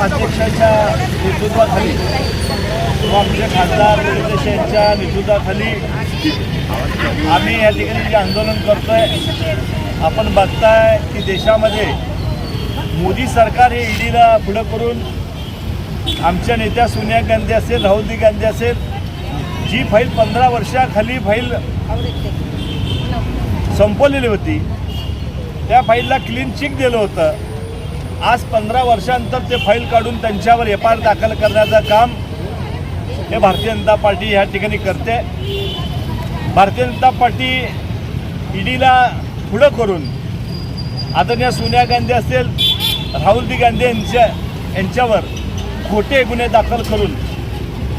अध्यक्षाच्या नेतृत्वाखाली व आमचे खासदार निलेश यांच्या नेतृत्वाखाली आम्ही या ठिकाणी जे आंदोलन करतोय आपण बघताय की देशामध्ये मोदी सरकार हे ईडीला पुढं करून आमच्या नेत्या सोनिया गांधी असेल राहुल गांधी असेल जी फाईल पंधरा वर्षाखाली फाईल संपवलेली होती त्या फाईलला क्लीन चिक दिलं होतं. आज पंधरा वर्षांतर ते फाईल काढून त्यांच्यावर एफ आय आर दाखल करण्याचं काम हे भारतीय जनता पार्टी ह्या ठिकाणी करते. भारतीय जनता पार्टी ईडीला पुढं करून आदरणीय सोनिया गांधी असेल राहुल गांधी यांच्या यांच्यावर खोटे गुन्हे दाखल करून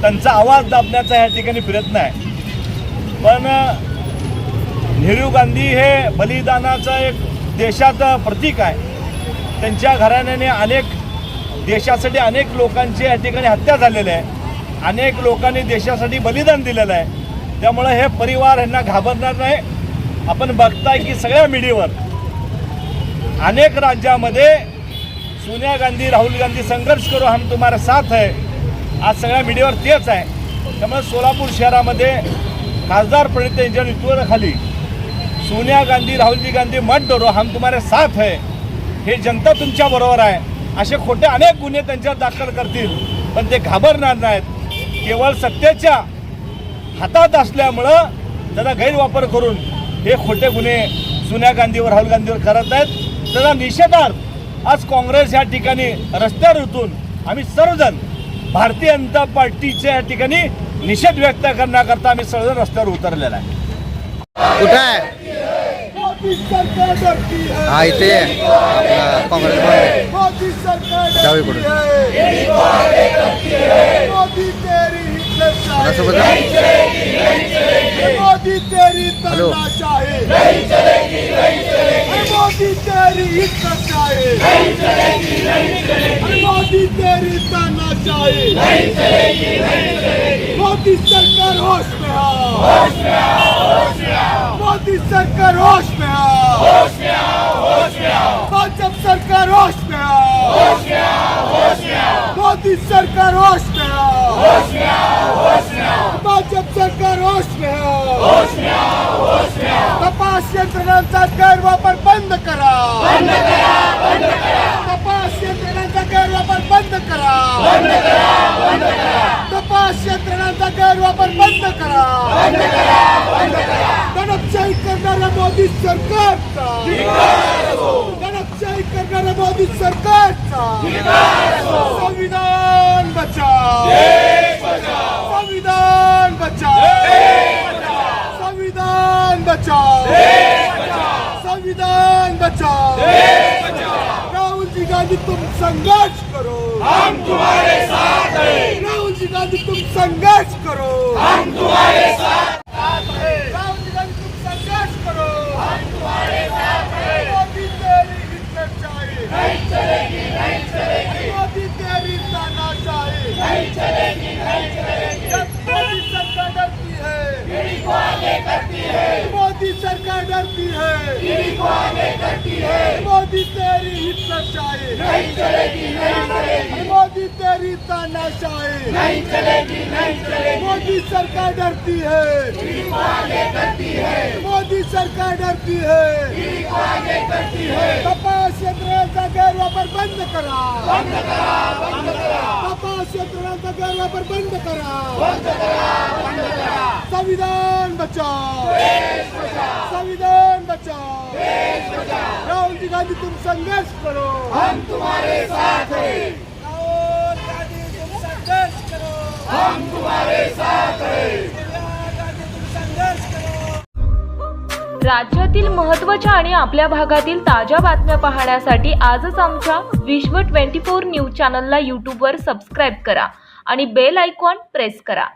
त्यांचा आवाज दाबण्याचा ह्या ठिकाणी प्रयत्न आहे. पण नेहरू गांधी हे बलिदानाचं एक देशाचं प्रतीक आहे. त्यांच्या घराण्याने अनेक देशासाठी अनेक लोकांची या ठिकाणी हत्या झालेल्या आहे. अनेक लोकांनी देशासाठी बलिदान दिलेलं आहे. त्यामुळं हे परिवार यांना घाबरणार नाही. आपण बघताय की सगळ्या मीडियावर अनेक राज्यामध्ये सोनिया गांधी राहुल गांधी संघर्ष करू हम तुम्हाला साथ आहे आज सगळ्या मीडियावर तेच आहे. त्यामुळे सोलापूर शहरामध्ये खासदार प्रणित यांच्या नेतृत्वाखाली सोनिया गांधी राहुलजी गांधी मत डरो हम तुम्हारे साथ आहे हे जनता तुमच्या बरोबर आहे. असे खोटे अनेक गुन्हे त्यांच्यावर दाखल करतील. पण ते घाबरणार नाहीत. केवळ सत्तेच्या हातात असल्यामुळं त्याचा गैरवापर करून हे खोटे गुन्हे सोनिया गांधीवर राहुल गांधीवर करत आहेत. त्याचा निषेधार्थ आज काँग्रेस या ठिकाणी रस्त्यावर उतरून आम्ही सर्वजण भारतीय जनता पार्टीच्या या ठिकाणी निषेध व्यक्त करण्याकरता आम्ही सर्वजण रस्त्यावर उतरलेला आहे. कुठं आहे. मोदी सरकार डरती है हा इथे आहे. आपला काँग्रेस भवन. मोदी सरकार जाऊ डरती इकडून. है मोदी तेरी हिटलरशाही कोणासोबत आहे? मोदी तेरी हॅलो. तानाशाही मोदी तेरी हिटलरशाही मोदी तेरी तानाशाही मोदी सरकार होश में आओ मोदी सरकार होश में आओ भाजप सरकार होश में आओ सरकार होश में आओ भाजप सरकार होश में आओ तपास यंत्रणांचा गैरवापर बंद करा तपास यंत्रणांचा गैरवापर बंद करा तपास यंत्रणांचा गैरवापर बंद करा दडपशाही करणाऱ्या मोदी सरकारचा. दडपशाही करणाऱ्या मोदी सरकारचा. संविधान बचाव. संविधान बचाव. संविधान बचाव. संविधान बचाओ राहुल जी गांधी तुम संघर्ष करो. हम तुम्हारे साथ हैं. राहुल जी गांधी तुम संघर्ष करो हम तुम्हारे साथ हैं राहुल जी गांधी तुम संघर्ष करो हम तुम्हारे साथ हैं मोदी तेरी हिटलरशाही नहीं चलेगी नहीं चलेगी मोदी तेरी तानाशाही नहीं चलेगी नहीं चलेगी मोदी सरकार डरती है को आगे करती है मोदी सरकार डरती है। को आगे करती है। मोदी तेरी हिटलरशाही नहीं चलेगी नहीं चलेगी। मोदी तेरी तानाशाही। नहीं चलेगी नहीं चलेगी। मोदी सरकार डरती है। को आगे करती है। मोदी सरकार डरती है। को आगे करती है। तपास यंत्रणांचा गैरवापर बंद करा। बंद करा बंद करा। तपास यंत्रणांचा गैरवापर बंद करा। बंद करा बंद करा। संविधान बचाओ। संविधान बचाओ। राहुल जी गांधी तुम संघर्ष करो। हम तुम्हारे साथ हैं। राहुल गांधी तुम संघर्ष करो। हम तुम्हारे साथ हैं। गांधी तुम संघर्ष करो। राज्यातील महत्त्वाच्या आणि आपल्या भागातील ताज्या बातम्या पाहण्यासाठी आजच आमच्या विश्व 24 न्यूज चॅनलला यूट्यूबवर सबस्क्राईब करा आणि बेल आयकॉन प्रेस करा.